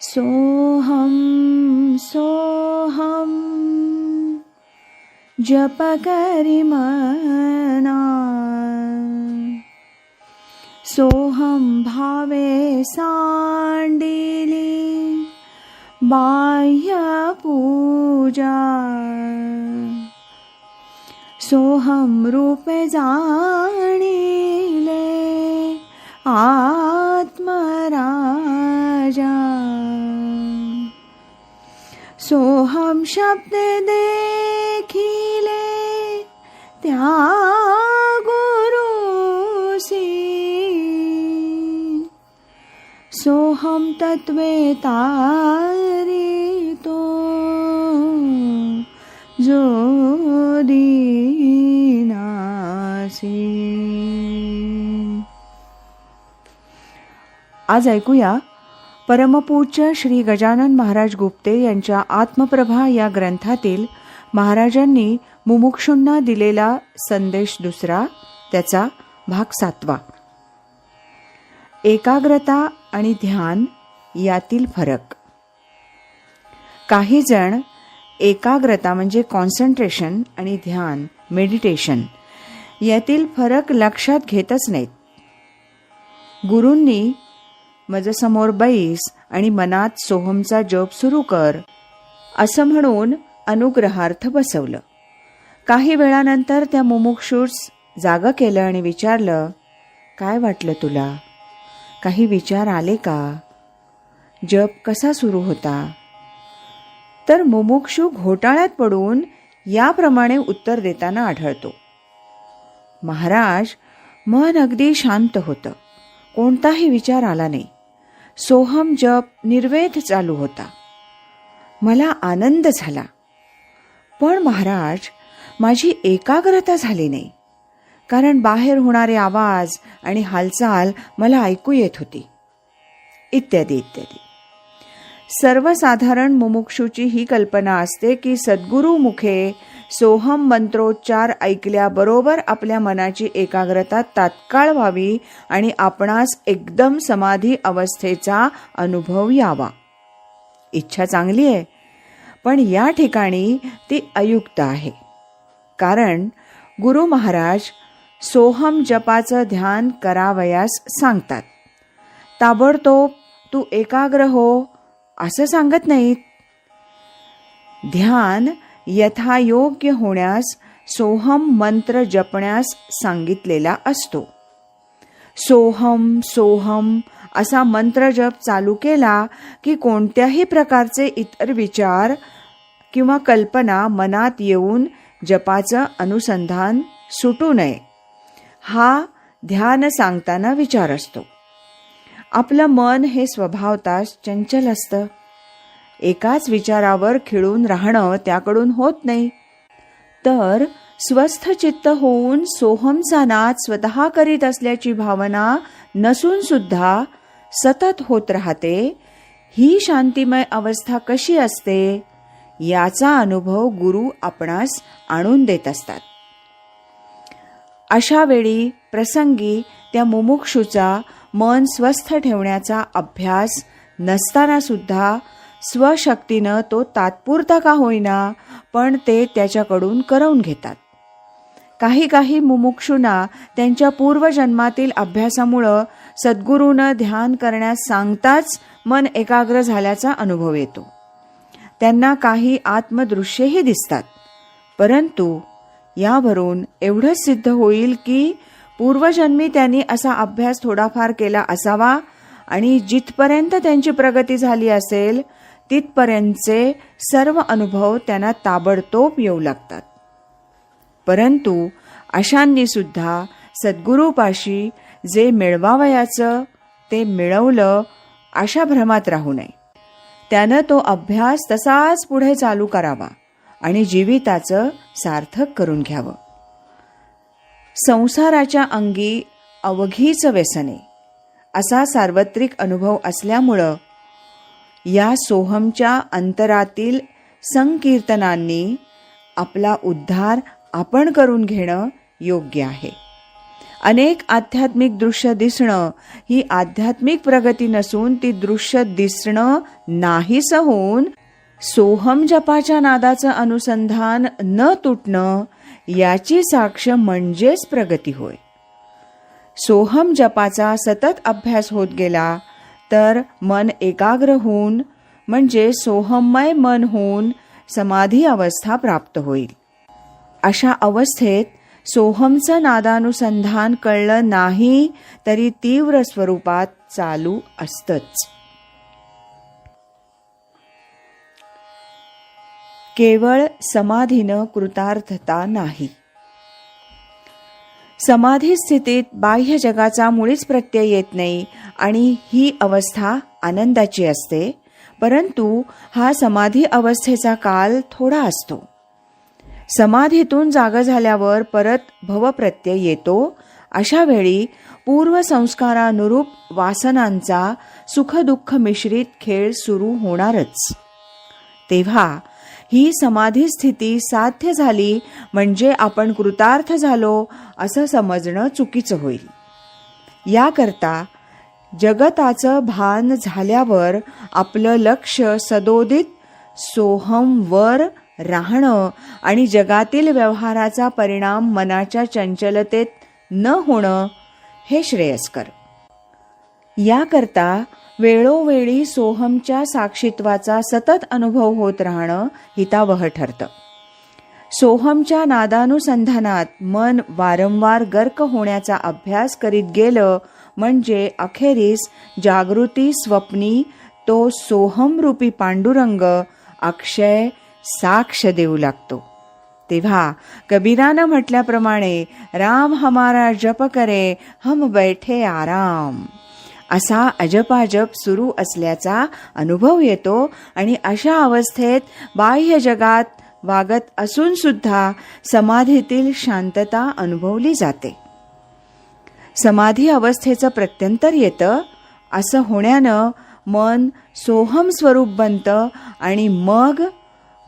सोऽहं सोऽहं जप करिमना सोऽहं भावे सांडिली। बाह्यपूजा सोऽहं रूपे जाणिले। आत्मराजा। सोऽहं शब्द देखिले त्या गुरुसी तत्वे तारी तो जो दीनासी आज ऐकूया परमपूज्य श्री गजानन महाराज गुप्ते यांच्या आत्मप्रभा या ग्रंथातील महाराजांनी मुमुक्षूंना दिलेला संदेश दुसरा त्याचा भाग सातवा. एकाग्रता आणि ध्यान यातील फरक. काही जण एकाग्रता म्हणजे कॉन्सन्ट्रेशन आणि ध्यान मेडिटेशन यातील फरक लक्षात घेतच नाहीत. गुरूंनी समोर बैस आणि मनात सोहमचा जप सुरू कर असं म्हणून अनुग्रहार्थ बसवलं. काही वेळानंतर त्या मुमुक्षूस जागं केलं आणि विचारलं काय वाटलं तुला? काही विचार आले का? जप कसा सुरू होता? तर मुमुक्षू घोटाळ्यात पडून याप्रमाणे उत्तर देताना आढळतो. महाराज मन अगदी शांत होतं. कोणताही विचार आला नाही. सोहम जप निर्वेध चालू होता. मला आनंद झाला. पण महाराज माझी एकाग्रता झाली नाही. कारण बाहेर होणारे आवाज आणि हालचाल मला ऐकू येत होती. इत्यादी इत्यादी. सर्वसाधारण मुमुक्षूची ही कल्पना असते की सद्गुरु मुखे सोहम मंत्रोच्चार ऐकल्याबरोबर आपल्या मनाची एकाग्रता तात्काळ व्हावी आणि आपणास एकदम समाधी अवस्थेचा अनुभव यावा. इच्छा चांगली आहे पण या ठिकाणी ती अयुक्त आहे. कारण गुरु महाराज सोहम जपाचं ध्यान करावयास सांगतात. ताबडतोब तू एकाग्र हो असं सांगत नाहीत. ध्यान यथायोग्य होण्यास सोहम मंत्र जपण्यास सांगितलेला असतो. सोहम सोहम असा मंत्र जप चालू केला की कोणत्याही प्रकारचे इतर विचार किंवा कल्पना मनात येऊन जपाचं अनुसंधान सुटू नये. हा ध्यान सांगताना विचार असतो. आपलं मन हे स्वभावताच चंचल असतं. एकाच विचारावर खिळून राहणं त्याकडून होत नाही. तर स्वस्थ चित्त होऊन सोहमचा नाद स्वतः करीत असल्याची भावना नसून सुद्धा सतत होत राहते. ही शांतिमय अवस्था कशी असते? याचा अनुभव गुरु आपणास आणून देत असतात. अशा वेळी प्रसंगी त्या मुमुक्षूचा मन स्वस्थ ठेवण्याचा अभ्यास नसताना सुद्धा स्वशक्तीनं तो तात्पुरता का होईना पण ते त्याच्याकडून करवून घेतात. काही काही मुमुक्षूंना त्यांच्या पूर्वजन्मातील अभ्यासामुळं सद्गुरूनं ध्यान करण्यास सांगताच मन एकाग्र झाल्याचा अनुभव येतो. त्यांना काही आत्मदृश्यही दिसतात परंतु यावरून एवढंच सिद्ध होईल की पूर्वजन्मी त्यांनी असा अभ्यास थोडाफार केला असावा आणि जिथपर्यंत त्यांची प्रगती झाली असेल तिथपर्यंतचे सर्व अनुभव त्यांना ताबडतोब येऊ लागतात. परंतु अशांनी सुद्धा सद्गुरूपाशी जे मिळवावयाचं ते मिळवलं अशा भ्रमात राहू नये. त्यानं तो अभ्यास तसाच पुढे चालू करावा आणि जीविताचं सार्थक करून घ्यावं. संसाराच्या अंगी अवघीच व्यसने. असा सार्वत्रिक अनुभव असल्यामुळं या सोहमच्या अंतरातील संकीर्तनांनी आपला उद्धार आपण करून घेणं योग्य आहे. अनेक आध्यात्मिक दृश्य दिसणं ही आध्यात्मिक प्रगती नसून ती दृश्य दिसणं नाहीस होऊन सोहम जपाच्या नादाचं अनुसंधान न तुटणं याची साक्ष म्हणजेच प्रगती होय. सोहम जपाचा सतत अभ्यास होत गेला तर मन एकाग्र होऊन म्हणजे सोहममय मन होऊन समाधी अवस्था प्राप्त होईल. अशा अवस्थेत सोहमचं नादानुसंधान कळलं नाही तरी तीव्र स्वरूपात चालू असतंच. केवळ समाधीनं कृतार्थता नाही. समाधी स्थितीत बाह्य जगाचा मुळीच प्रत्यय येत नाही आणि ही अवस्था आनंदाची असते परंतु हा समाधी अवस्थेचा काल थोडा असतो. समाधीतून जाग झाल्यावर परत भवप्रत्यय येतो अशा वेळी पूर्वसंस्कारानुरूप वासनांचा सुखदुःख मिश्रित खेळ सुरू होणारच. तेव्हा ही समाधी स्थिती साध्य झाली म्हणजे आपण कृतार्थ झालो असं समजणं चुकीचं होईल. याकरता जगताचं भान झाल्यावर आपलं लक्ष सदोदित सोहमवर राहणं आणि जगातील व्यवहाराचा परिणाम मनाच्या चंचलतेत न होणं हे श्रेयस्कर. याकरता वेळोवेळी सोहमच्या साक्षित्वाचा सतत अनुभव होत राहणं हितावह ठरतं. सोहमच्या नादानुसंधानात मन वारंवार गर्क होण्याचा अभ्यास करीत गेलं म्हणजे अखेरीस जागृती स्वप्नी तो सोहमरूपी पांडुरंग अक्षय साक्ष देऊ लागतो. तेव्हा कबीरानं म्हटल्याप्रमाणे राम हमारा जप करे हम बैठे आराम. असा अजपाजप सुरू असल्याचा अनुभव येतो आणि अशा अवस्थेत बाह्य जगात वागत असून सुद्धा समाधीतील शांतता अनुभवली जाते. समाधी अवस्थेचं प्रत्यंतर येतं असं होण्यानं मन सोहम स्वरूप बनतं आणि मग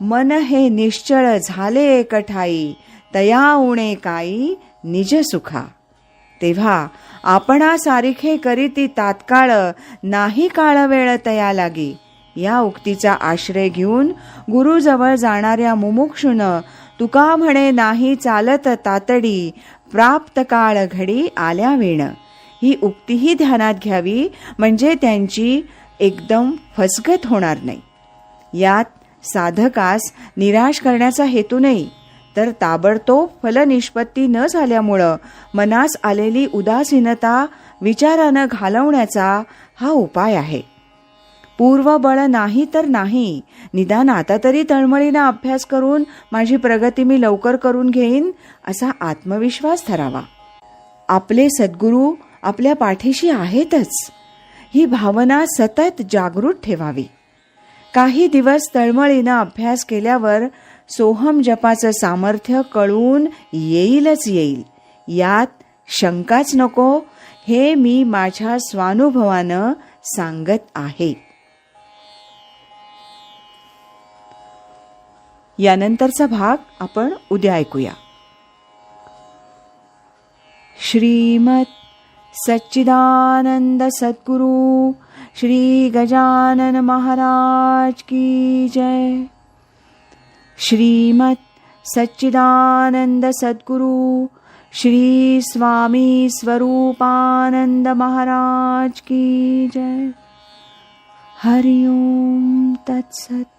मन हे निश्चळ झाले एकठाई तया उणे काई निज सुखा. तेव्हा आपणा सारिखे करीती तात्काळ नाही काळ वेळ तया लागी. या उक्तीचा आश्रय घेऊन गुरुजवळ जाणाऱ्या मुमुक्षुन तुका म्हणे नाही चालत तातडी प्राप्त काळ घडी आल्या वेण ही उक्तीही ध्यानात घ्यावी म्हणजे त्यांची एकदम फसगत होणार नाही. यात साधकास निराश करण्याचा हेतू नाही. तर ताबडतोब फलनिष्पत्ती न झाल्यामुळं मनास आलेली उदासीनता विचारानं घालवण्याचा हा उपाय आहे. पूर्वबळ नाही तर नाही निदान आता तरी तळमळीनं अभ्यास करून माझी प्रगती मी लवकर करून घेईन असा आत्मविश्वास ठरावा आपले सद्गुरू आपल्या पाठीशी आहेतच. ही भावना सतत जागृत ठेवावी. काही दिवस तळमळीनं अभ्यास केल्यावर सोहम जपाचं सामर्थ्य कळून येईलच येईल. यात शंकाच नको हे मी माझ्या स्वानुभवानं सांगत आहे. यानंतरचा भाग आपण उद्या ऐकूया. श्रीमत सच्चिदानंद सद्गुरू श्री गजानन महाराज की जय. श्रीमत सच्चिदानंद सद्गुरु श्री स्वामी स्वरूपानंद महाराज की जय। हरिओम तत्सत